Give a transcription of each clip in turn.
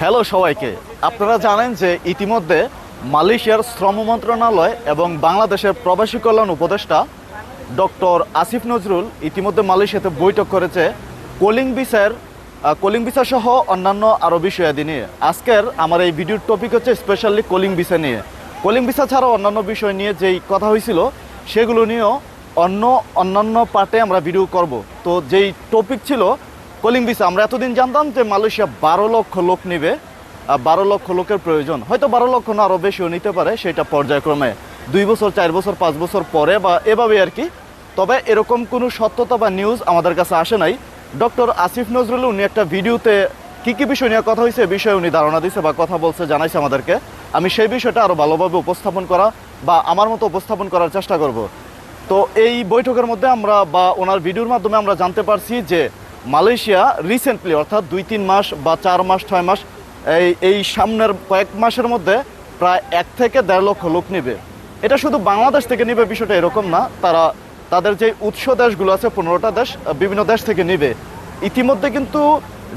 Hello সবাইকে। আপনারা জানেন যে ইতিমধ্যে মালয়েশিয়ার শ্রম মন্ত্রণালয় এবং বাংলাদেশের প্রবাসী কল্যাণ উপদেষ্টা ডক্টর আসিফ নজরুল ইতিমধ্যে মালয়েশিয়াতে বৈঠক করেছে কোলিং ভিসার কোলিং ভিসা সহ অন্যান্য আরও বিষয়াদি নিয়ে। আজকের আমার এই ভিডিওর টপিক হচ্ছে স্পেশালি কোলিং ভিসা নিয়ে। কোলিং ভিসা ছাড়াও অন্যান্য বিষয় নিয়ে যেই কথা হয়েছিল, সেগুলো নিয়েও অন্য অন্যান্য পার্টে আমরা ভিডিও করব। তো যেই টপিক ছিল কলিং ভিসা আমরা এতদিন জানতাম যে মালয়েশিয়া বারো লক্ষ লোক নেবে বারো লক্ষ লোকের প্রয়োজন। হয়তো বারো লক্ষ না আরও বেশিও নিতে পারে সেটা পর্যায়ক্রমে। দুই বছর, চার বছর, পাঁচ বছর পরে বা এভাবে আর কি। তবে এরকম কোনো সত্যতা বা নিউজ আমাদের কাছে আসে নাই। ডক্টর আসিফ নজরুল, উনি একটা ভিডিওতে কী কী বিষয় নিয়ে কথা হয়েছে বিষয়ে উনি ধারণা দিয়েছে বা কথা বলছে, জানাইছে আমাদেরকে। আমি সেই বিষয়টা আরও ভালোভাবে উপস্থাপন করা বা আমার মতো উপস্থাপন করার চেষ্টা করব। তো এই বৈঠকের মধ্যে আমরা বা ওনার ভিডিওর মাধ্যমে আমরা জানতে পারছি যে মালয়েশিয়া রিসেন্টলি অর্থাৎ দুই, তিন মাস বা চার মাস, ছয় মাস, এই এই সামনের কয়েক মাসের মধ্যে প্রায় এক থেকে দেড় লক্ষ লোক নেবে। এটা শুধু বাংলাদেশ থেকে নেবে বিষয়টা এরকম না, তারা, তাদের যে উৎস দেশগুলো আছে, পনেরোটা দেশ, বিভিন্ন দেশ থেকে নেবে। ইতিমধ্যে কিন্তু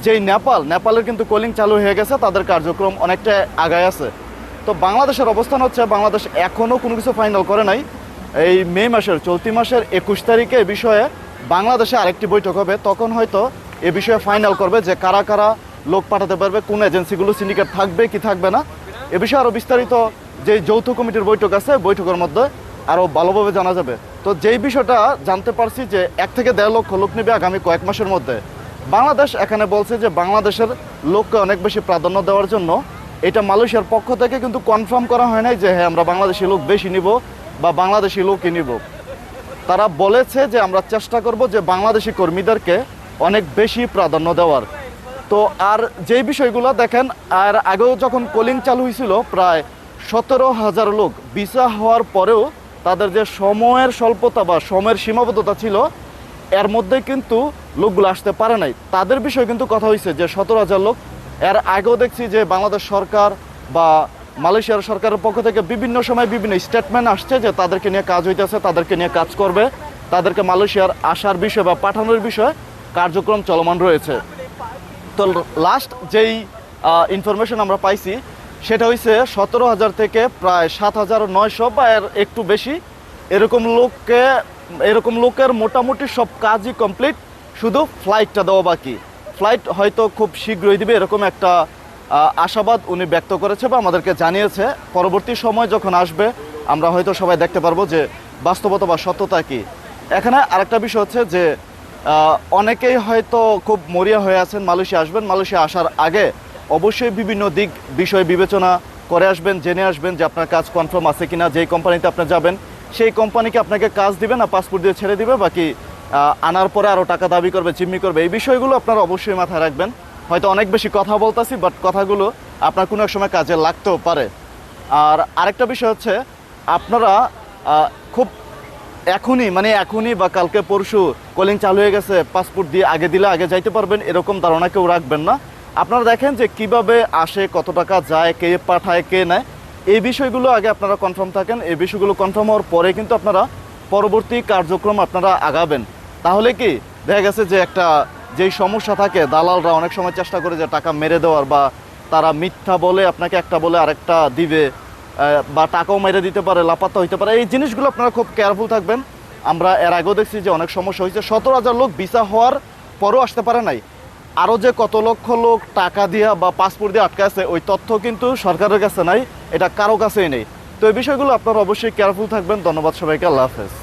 যেই নেপাল, নেপালের কিন্তু কলিং চালু হয়ে গেছে, তাদের কার্যক্রম অনেকটা আগায় আছে। তো বাংলাদেশের অবস্থান হচ্ছে, বাংলাদেশ এখনও কোনো কিছু ফাইনাল করে নাই। এই মে মাসের, চলতি মাসের একুশ তারিখে বিষয়ে বাংলাদেশে আরেকটি বৈঠক হবে, তখন হয়তো এ বিষয়ে ফাইনাল করবে যে কারা কারা লোক পাঠাতে পারবে, কোন এজেন্সিগুলো সিন্ডিকেট থাকবে কি থাকবে না। এ বিষয়ে আরও বিস্তারিত যে যৌথ কমিটির বৈঠক আছে বৈঠকের মধ্যে আরও ভালোভাবে জানা যাবে। তো যেই বিষয়টা জানতে পারছি যে এক থেকে দেড় লক্ষ লোক নেবে আগামী কয়েক মাসের মধ্যে। বাংলাদেশ এখানে বলছে যে বাংলাদেশের লোককে অনেক বেশি প্রাধান্য দেওয়ার জন্য এটা মালয়েশিয়ার পক্ষ থেকে কিন্তু কনফার্ম করা হয় নাই যে হ্যাঁ আমরা বাংলাদেশি লোক বেশি নিব বা বাংলাদেশি লোকই নিব। তারা বলেছে যে আমরা চেষ্টা করব যে বাংলাদেশি কর্মীদেরকে অনেক বেশি প্রাধান্য দেওয়ার। তো আর যেই বিষয়গুলো দেখেন, আর আগেও যখন কলিং চালু হয়েছিল, প্রায় সতেরো হাজার লোক ভিসা হওয়ার পরেও তাদের যে সময়ের স্বল্পতা বা সময়ের সীমাবদ্ধতা ছিল, এর মধ্যে কিন্তু লোকগুলো আসতে পারে নাই। তাদের বিষয়ে কিন্তু কথা হয়েছে যে সতেরো হাজার লোক। এর আগেও দেখছি যে বাংলাদেশ সরকার বা মালয়েশিয়ার সরকারের পক্ষ থেকে বিভিন্ন সময় বিভিন্ন স্টেটমেন্ট আসছে যে তাদেরকে নিয়ে কাজ হইতেছে, তাদেরকে নিয়ে কাজ করবে। তাদেরকে মালয়েশিয়ার আসার বিষয় বা পাঠানোর বিষয়ে কার্যক্রম চলমান রয়েছে। তো লাস্ট যেই ইনফরমেশন আমরা পাইছি, সেটা হচ্ছে সতেরো হাজার থেকে প্রায় সাত হাজার নয়শো বা এর একটু বেশি এরকম লোককে, এরকম লোকের মোটামুটি সব কাজই কমপ্লিট শুধু ফ্লাইটটা দেওয়া বাকি। ফ্লাইট হয়তো খুব শীঘ্রই দিবে, এরকম একটা আশাবাদ উনি ব্যক্ত করেছে বা আমাদেরকে জানিয়েছে। পরবর্তী সময় যখন আসবে, আমরা হয়তো সবাই দেখতে পারব যে বাস্তবতা বা সত্যতা কি। এখানে আরেকটা বিষয় হচ্ছে যে অনেকেই হয়তো খুব মরিয়া হয়ে আছেন, মালয়েশিয়া আসবেন। মালয়েশিয়া আসার আগে অবশ্যই বিভিন্ন দিক বিষয় বিবেচনা করে আসবেন, জেনে আসবেন যে আপনার কাজ কনফার্ম আছে কি না যেই কোম্পানিতে আপনি যাবেন, সেই কোম্পানিকে আপনাকে কাজ দিবে না পাসপোর্ট দিয়ে ছেড়ে দিবে, বাকি আনার পরে আরও টাকা দাবি করবে চিম্মি করবে, এই বিষয়গুলো আপনারা অবশ্যই মাথায় রাখবেন। হয়তো অনেক বেশি কথা বলতাছি বাট কথাগুলো আপনার কোনো এক সময় কাজে লাগতেও পারে। আর আরেকটা বিষয় হচ্ছে, আপনারা খুব এখনই মানে এখনই বা কালকে পরশু কলিং চালু হয়ে গেছে পাসপোর্ট দিয়ে আগে দিলে আগে যাইতে পারবেন, এরকম ধারণা কেউ রাখবেন না। আপনারা দেখেন যে কীভাবে আসে, কত টাকা যায়, কে পাঠায়, কে নেয়, এই বিষয়গুলো আগে আপনারা কনফার্ম থাকেন, এই বিষয়গুলো কনফার্ম হওয়ার পরে কিন্তু আপনারা পরবর্তী কার্যক্রম আপনারা আগাবেন। তাহলে কি, দেখা গেছে যে একটা যেই সমস্যা থাকে, দালালরা অনেক সময় চেষ্টা করে যে টাকা মেরে দেওয়ার বা তারা মিথ্যা বলে আপনাকে একটা বলে আরেকটা দিবে বা টাকাও মেরে দিতে পারে, লাপাত্তা হইতে পারে। এই জিনিসগুলো আপনারা খুব কেয়ারফুল থাকবেন। আমরা এর আগেও দেখছি যে অনেক সমস্যা হয়েছে। সতেরো হাজার লোক ভিসা হওয়ার পরও আসতে পারে নাই। আরও যে কত লক্ষ লোক টাকা দিয়া বা পাসপোর্ট দিয়ে আটকে আছে, ওই তথ্য কিন্তু সরকারের কাছে নাই। এটা কারও কাছেই নেই। তো এই বিষয়গুলো আপনারা অবশ্যই কেয়ারফুল থাকবেন। ধন্যবাদ সবাইকে। আল্লাহ হাফেজ।